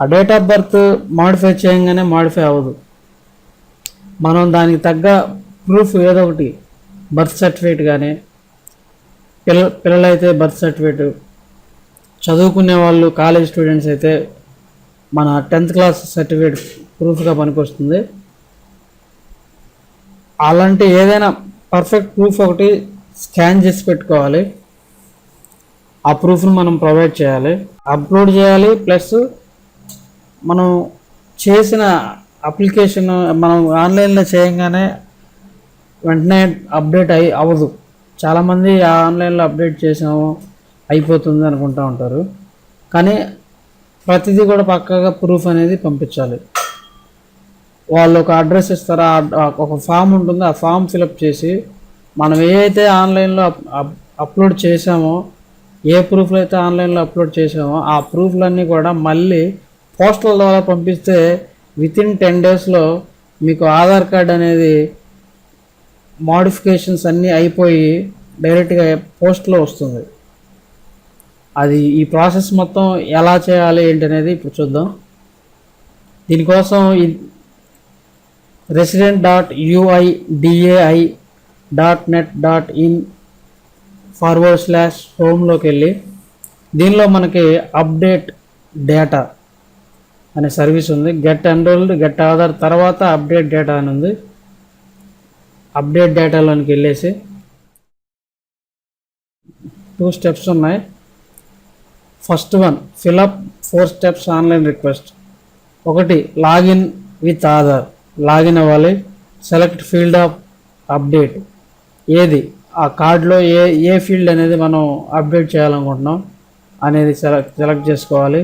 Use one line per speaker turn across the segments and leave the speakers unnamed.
ఆ date of birth modify చేయగానే modify అవ్వదు. మనం దానికి తగ్గ ప్రూఫ్ ఏదో ఒకటి బర్త్ సర్టిఫికేట్ కానీ పిల్ల పిల్లలైతే బర్త్ సర్టిఫికేట్ చదువుకునే వాళ్ళు కాలేజ్ స్టూడెంట్స్ అయితే మన టెన్త్ క్లాస్ సర్టిఫికేట్ ప్రూఫ్గా పనికొస్తుంది. అలాంటి ఏదైనా పర్ఫెక్ట్ ప్రూఫ్ ఒకటి స్కాన్ చేసి పెట్టుకోవాలి. ఆ ప్రూఫ్ని మనం ప్రొవైడ్ చేయాలి. అప్లోడ్ చేయాలి ప్లస్ మనం చేసిన అప్లికేషన్ మనం ఆన్లైన్లో చేయగానే వెంటనే అప్డేట్ అయి అవ్వదు. చాలామంది ఆన్లైన్లో అప్డేట్ చేసాము అయిపోతుంది అనుకుంటూ ఉంటారు. కానీ ప్రతిదీ కూడా పక్కాగా ప్రూఫ్ అనేది పంపించాలి. వాళ్ళు ఒక అడ్రస్ ఇస్తారు ఆ ఒక ఫామ్ ఉంటుంది ఆ ఫామ్ ఫిలప్ చేసి మనం ఏదైతే ఆన్లైన్లో అప్- అప్- అప్లోడ్ చేసామో ఏ ప్రూఫ్లు అయితే ఆన్లైన్లో అప్లోడ్ చేసామో ఆ ప్రూఫ్లన్నీ కూడా మళ్ళీ పోస్టల్ ద్వారా పంపిస్తే విత్ ఇన్ టెన్ డేస్లో మీకు ఆధార్ కార్డ్ అనేది మోడిఫికేషన్స్ అన్నీ అయిపోయి డైరెక్ట్గా పోస్ట్లో వస్తుంది. అది ఈ ప్రాసెస్ మొత్తం ఎలా చేయాలి ఏంటి అనేది ఇప్పుడు చూద్దాం. దీనికోసం resident dot UIDAI dot net dot in forward slash హోమ్లోకి వెళ్ళి దీనిలో మనకి అప్డేట్ డేటా అనే సర్వీస్ ఉంది. గెట్ ఎన్రోల్డ్ గెట్ ఆధార్ తర్వాత అప్డేట్ డేటా అని ఉంది. అప్డేట్ డేటాలోనికి వెళ్ళేసి టూ స్టెప్స్ ఉన్నాయి. First one fill up four steps online request ఒకటి లాగిన్ విత్ ఆధార్ లాగిన్ అవ్వాలి. సెలెక్ట్ ఫీల్డ్ ఆఫ్ అప్డేట్ ఏది? ఆ కార్డులో ఏ ఏ ఫీల్డ్ అనేది మనం అప్డేట్ చేయాలనుకుంటున్నాం అనేది సెలెక్ట్ సెలెక్ట్ చేసుకోవాలి.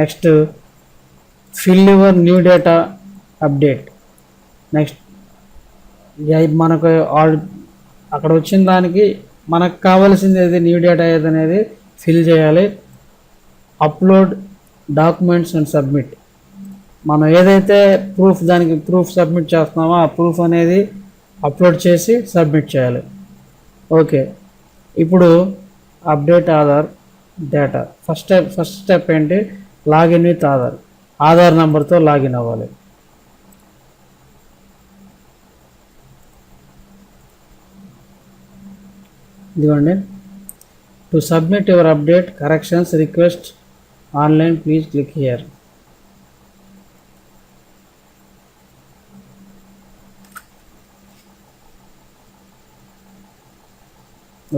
Next fill your new data update. Next మనకు ఆల్- అక్కడ వచ్చిన దానికి మనకు కావాల్సింది ఏది న్యూ డేటా ఏది అనేది ఫిల్ చేయాలి. Upload documents and submit. మనం ఏదైతే ప్రూఫ్ దానికి ప్రూఫ్ సబ్మిట్ చేస్తున్నామో ఆ ప్రూఫ్ అనేది అప్లోడ్ చేసి సబ్మిట్ చేయాలి. ఓకే. ఇప్పుడు update Aadhaar data. First step first step ఏంటి? Login with Aadhaar. ఆధార్ నెంబర్తో లాగిన్ అవ్వాలి. ఇదిగోండి. To submit your update corrections request online please click here.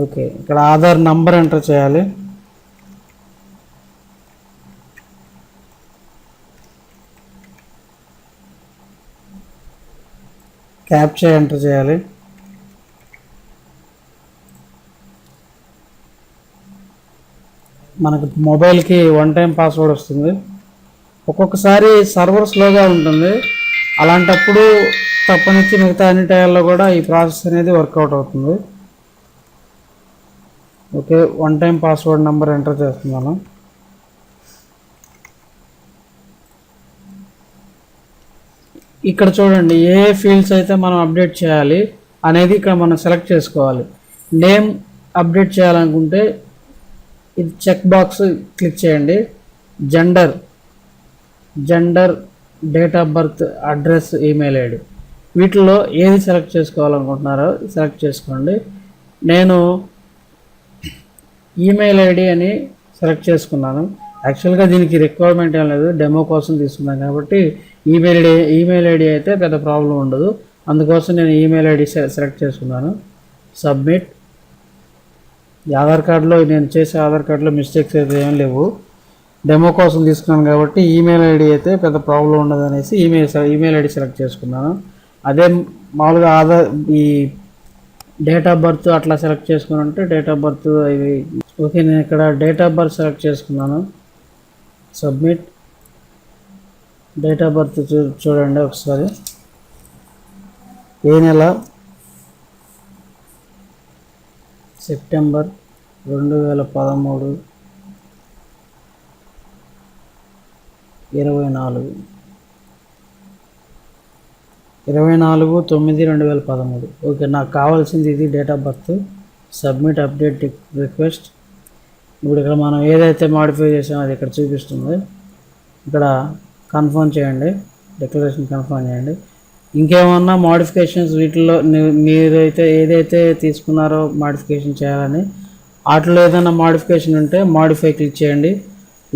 Okay ఇక్కడ ఆధార్ నంబర్ ఎంటర్ చేయాలి. క్యాప్చా ఎంటర్ చేయాలి. మనకు మొబైల్కి వన్ టైం పాస్వర్డ్ వస్తుంది. ఒక్కొక్కసారి సర్వర్ స్లోగా ఉంటుంది. అలాంటప్పుడు తప్పనిచ్చి మిగతా అన్ని టైంలో కూడా ఈ ప్రాసెస్ అనేది వర్కౌట్ అవుతుంది. Okay one time password number enter చేస్తున్నాను. ఇక్కడ చూడండి ఏ ఫీల్డ్స్ అయితే మనం అప్డేట్ చేయాలి అనేది ఇక్కడ మనం సెలెక్ట్ చేసుకోవాలి. నేమ్ అప్డేట్ చేయాలనుకుంటే ఇది చెక్ బాక్స్ క్లిక్ చేయండి. Gender gender date of birth address email ID. వీటిల్లో ఏది సెలెక్ట్ చేసుకోవాలనుకుంటున్నారో సెలెక్ట్ చేసుకోండి. నేను ఈమెయిల్ ఐడి అని సెలెక్ట్ చేసుకున్నాను. యాక్చువల్గా దీనికి రిక్వైర్మెంట్ ఏం లేదు. డెమో కోసం తీసుకున్నాను కాబట్టి ఈమెయిల్ ఐడి ఈమెయిల్ ఐడి అయితే పెద్ద ప్రాబ్లం ఉండదు. అందుకోసం నేను ఈమెయిల్ ఐడి సెలెక్ట్ చేసుకున్నాను. సబ్మిట్. ఆధార్ కార్డులో నేను చేసే ఆధార్ కార్డులో మిస్టేక్స్ అయితే ఏం లేవు. డెమో కోసం తీసుకున్నాను కాబట్టి ఈమెయిల్ ఐడి అయితే పెద్ద ప్రాబ్లం ఉండదు అనేసి ఈమెయిల్ ఈమెయిల్ ఐడి సెలెక్ట్ చేసుకున్నాను. అదే మామూలుగా ఆధార్ ఈ డేట్ ఆఫ్ బర్త్ అట్లా సెలెక్ట్ చేసుకుని ఉంటే డేట్ ఆఫ్ బర్త్ ఇవి ఓకే నేను ఇక్కడ డేట్ ఆఫ్ బర్త్ సెలెక్ట్ చేసుకున్నాను. సబ్మిట్. డేట్ ఆఫ్ బర్త్ చూ చూడండి ఒకసారి. ఏ నెల? సెప్టెంబర్ రెండు వేల పదమూడు ఇరవై నాలుగు ఇరవై నాలుగు తొమ్మిది రెండు వేల పదమూడు ఓకే నాకు కావాల్సింది ఇది date of birth submit update request ఇప్పుడు ఇక్కడ మనం ఏదైతే మాడిఫై చేసామో అది ఇక్కడ చూపిస్తుంది. ఇక్కడ కన్ఫర్మ్ చేయండి. డిక్లరేషన్ కన్ఫర్మ్ చేయండి. ఇంకేమన్నా మోడిఫికేషన్స్ వీటిల్లో మీరైతే ఏదైతే తీసుకున్నారో మోడిఫికేషన్ చేయాలని వాటిలో ఏదైనా మోడిఫికేషన్ ఉంటే మోడిఫై క్లిక్ చేయండి.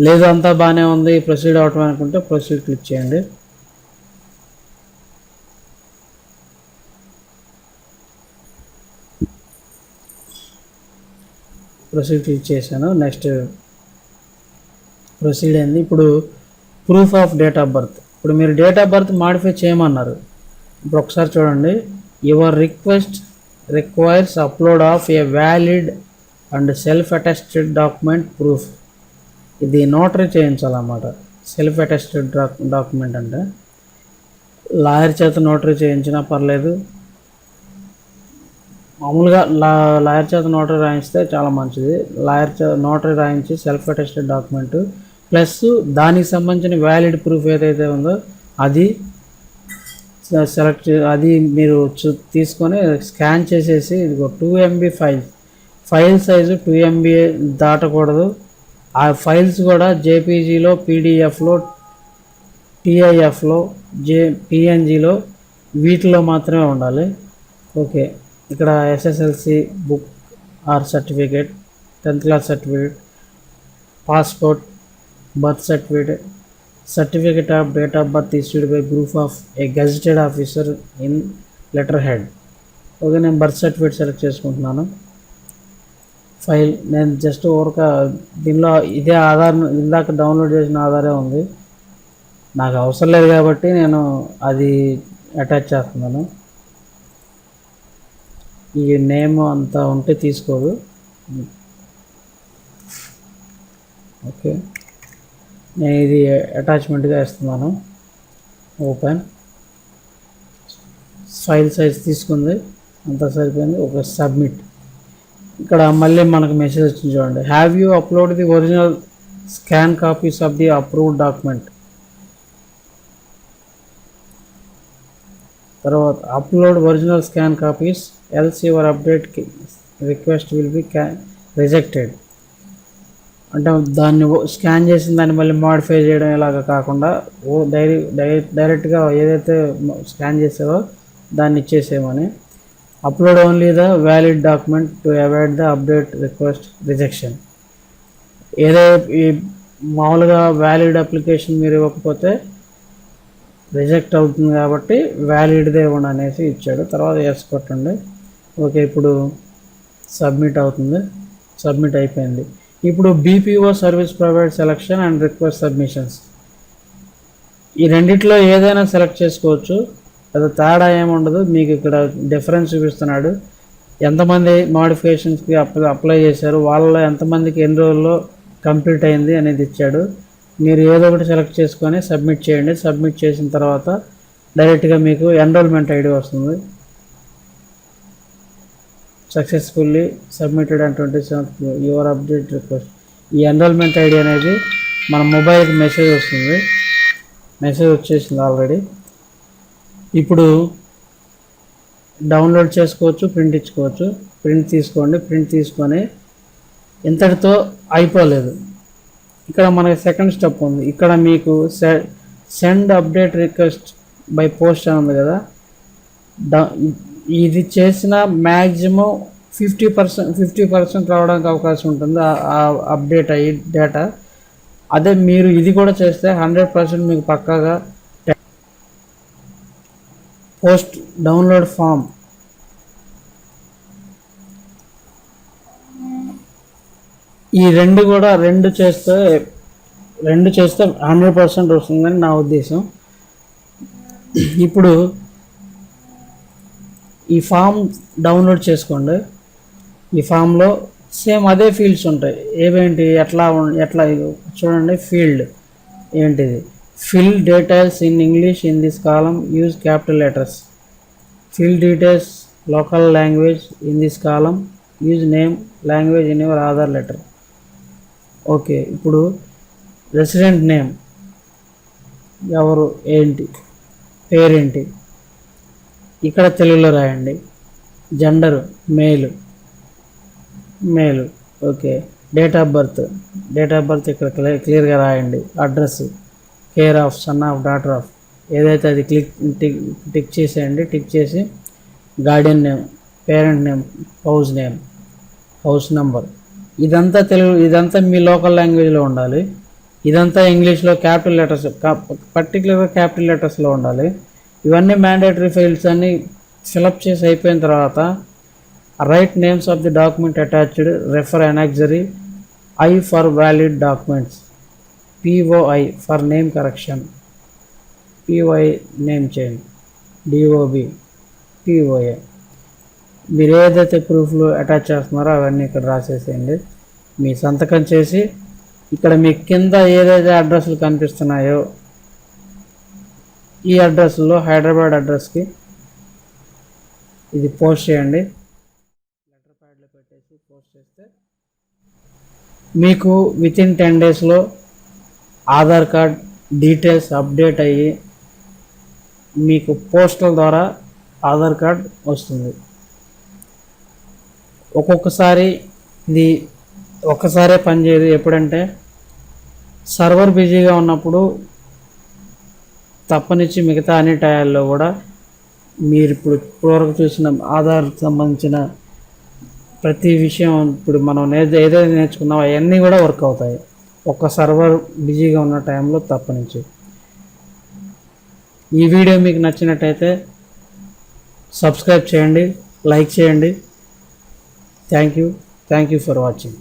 లేదు అంతా బాగానే ఉంది ప్రొసీడ్ అవటం అనుకుంటే ప్రొసీడ్ క్లిక్ చేయండి. ప్రొసీడ్ క్లిక్ చేశాను. నెక్స్ట్ ప్రొసీడ్ అయింది. ఇప్పుడు proof of date of birth ఇప్పుడు మీరు డేట్ ఆఫ్ బర్త్ మాడిఫై చేయమన్నారు. ఇప్పుడు ఒకసారి చూడండి. Your request requires upload of a valid and self attested document proof ఇది నోటరీ చేయించాలన్నమాట. సెల్ఫ్ అటెస్టెడ్ డాక్యుమెంట్ అంటే. లాయర్ చేత నోటరీ చేయించినా పర్లేదు. మామూలుగా లా లాయర్ చేత నోటరీ రాయించితే చాలా మంచిది. లాయర్ చేత నోటరీ రాయించి సెల్ఫ్ అటెస్టెడ్ డాక్యుమెంట్ ప్లస్ దానికి సంబంధించిన వ్యాలిడ్ ప్రూఫ్ ఏదైతే ఉందో అది సెలెక్ట్ చే- అది మీరు చూ- తీసుకొని స్కాన్ చేసేసి ఇదిగో two MB file. File size two MB దాటకూడదు. ఆ ఫైల్స్ కూడా జేపీజీలో పీడిఎఫ్లో టీఐఎఫ్లో జే పిఎన్జీలో వీటిలో మాత్రమే ఉండాలి. ఓకే. ఇక్కడ SSLC book or certificate tenth class certificate passport birth certificate certificate of date of birth issued by group of a gazetted officer in letter head. Okay నేను birth certificate select చేసుకుంటున్నాను. File నేను just ఊరక దీనిలో ఇదే ఆధార్ ఇందాక download చేసిన ఆధారే ఉంది. నాకు అవసరం లేదు కాబట్టి నేను అది అటాచ్ చేస్తున్నాను. ఈ నేమ్ అంతా ఉంటే తీసుకోదు. ఓకే. నేను ఇది అటాచ్మెంట్గా ఇస్తున్నాను ఓపెన్ ఫైల్ సైజ్ తీసుకుంది. అంతా సరిపోయింది. ఒక సబ్మిట్ ఇక్కడ మళ్ళీ మనకు మెసేజ్ వచ్చింది చూడండి. Have you upload the original scan copies of the approved document తర్వాత upload original scan copies else your update request will be rejected అంటే దాన్ని స్కాన్ చేసిన దాన్ని మళ్ళీ మాడిఫై చేయడం ఇలాగ కాకుండా ఓ డైరీ డైరెక్ట్ డైరెక్ట్గా ఏదైతే స్కాన్ చేసావో దాన్ని ఇచ్చేసేయమని. Upload only the valid document to avoid the update request rejection ఏదో ఈ మామూలుగా వ్యాలిడ్ అప్లికేషన్ మీరు ఇవ్వకపోతే రిజెక్ట్ అవుతుంది కాబట్టి వ్యాలిడ్దే ఇవ్వండి అనేసి ఇచ్చాడు. తర్వాత ఎస్ కొట్టండి. ఓకే ఇప్పుడు సబ్మిట్ అవుతుంది. సబ్మిట్ అయిపోయింది. ఇప్పుడు BPO service provide selection and request submissions ఈ రెండిట్లో ఏదైనా సెలెక్ట్ చేసుకోవచ్చు. అది తేడా ఏముండదు. మీకు ఇక్కడ డిఫరెన్స్ చూపిస్తున్నాడు. ఎంతమంది మోడిఫికేషన్స్కి అప్లై అప్లై చేశారు? వాళ్ళలో ఎంతమందికి ఎన్ని రోజుల్లో కంప్లీట్ అయింది అనేది ఇచ్చాడు. మీరు ఏదో ఒకటి సెలెక్ట్ చేసుకొని సబ్మిట్ చేయండి. సబ్మిట్ చేసిన తర్వాత డైరెక్ట్గా మీకు ఎన్రోల్మెంట్ ఐడి వస్తుంది. Successfully submitted and twenty seventh your update request ఈ ఎన్రోల్మెంట్ ఐడి అనేది మన మొబైల్కి మెసేజ్ వస్తుంది. మెసేజ్ వచ్చేసింది ఆల్రెడీ ఇప్పుడు డౌన్లోడ్ చేసుకోవచ్చు ప్రింట్ ఇచ్చుకోవచ్చు. ప్రింట్ తీసుకోండి ప్రింట్ తీసుకొని ఇంతటితో అయిపోలేదు. ఇక్కడ మనకి సెకండ్ స్టెప్ ఉంది. ఇక్కడ మీకు send update request by post అని ఉంది కదా. డౌ ఇది చేసిన maximum fifty percent fifty percent రావడానికి అవకాశం ఉంటుంది. ఆ అప్డేట్ అయ్యి డేటా. అదే మీరు ఇది కూడా చేస్తే హండ్రెడ్ పర్సెంట్ మీకు పక్కాగా పోస్ట్ డౌన్లోడ్ ఫామ్. ఈ రెండు కూడా రెండు చేస్తే రెండు చేస్తే హండ్రెడ్ పర్సెంట్ వస్తుందని నా ఉద్దేశం. ఇప్పుడు ఈ ఫామ్ డౌన్లోడ్ చేసుకోండి. ఈ ఫామ్లో సేమ్ అదే ఫీల్డ్స్ ఉంటాయి. ఏవేంటి ఎట్లా ఎట్లా చూడండి ఫీల్డ్ ఏంటిది? Fill details in English in this column use capital letters. Fill details local language in this column use name language in your Aadhaar letter. Okay ఇప్పుడు రెసిడెంట్ నేమ్. ఎవరు ఏంటి పేరేంటి? ఇక్కడ తెలుగులో రాయండి. Gender male. Male okay. Date of birth. Date of birth ఇక్కడ clear క్లియర్గా రాయండి. Address care of son of daughter of. ఏదైతే అది క్లిక్ టిక్ టిక్ చేసేయండి టిక్ చేసి guardian name parent name house name house number. ఇదంతా తెలుగు ఇదంతా మీ లోకల్ లాంగ్వేజ్లో ఉండాలి. ఇదంతా ఇంగ్లీష్లో క్యాపిటల్ లెటర్స్ పర్టికులర్గా క్యాపిటల్ లెటర్స్లో ఉండాలి. ఇవన్నీ మ్యాండేటరీ ఫైల్స్ అన్ని ఫిలప్ చేసి అయిపోయిన తర్వాత write names of the document attached refer annexure I for valid documents POI for name correction POI name change DOB POA మీరు ఏదైతే ప్రూఫ్లు అటాచ్ చేస్తున్నారో అవన్నీ ఇక్కడ రాసేసేయండి. మీ సంతకం చేసి ఇక్కడ మీ కింద ఏదైతే అడ్రస్లు కనిపిస్తున్నాయో ఈ అడ్రస్లో హైదరాబాద్ అడ్రస్కి ఇది పోస్ట్ చేయండి. లెటర్ ప్యాడ్లో పెట్టేసి పోస్ట్ చేస్తే మీకు విత్ ఇన్ టెన్ డేస్లో ఆధార్ కార్డ్ డీటెయిల్స్ అప్డేట్ అయ్యి మీకు పోస్టల్ ద్వారా ఆధార్ కార్డ్ వస్తుంది. ఒక్కొక్కసారి ఇది ఒక్కసారే పనిచేయదు. ఎప్పుడంటే సర్వర్ బిజీగా ఉన్నప్పుడు తప్పనిచ్చి మిగతా అన్ని టయాల్లో కూడా మీరు ఇప్పుడు ఇప్పటివరకు చూసిన ఆధార్ సంబంధించిన ప్రతి విషయం ఇప్పుడు మనం నే ఏదైతే నేర్చుకున్నామో అవన్నీ కూడా వర్క్ అవుతాయి. ఒక్క సర్వర్ బిజీగా ఉన్న టైంలో తప్పనించి ఈ వీడియో మీకు నచ్చినట్టయితే సబ్స్క్రైబ్ చేయండి లైక్ చేయండి. Thank you. Thank you for watching.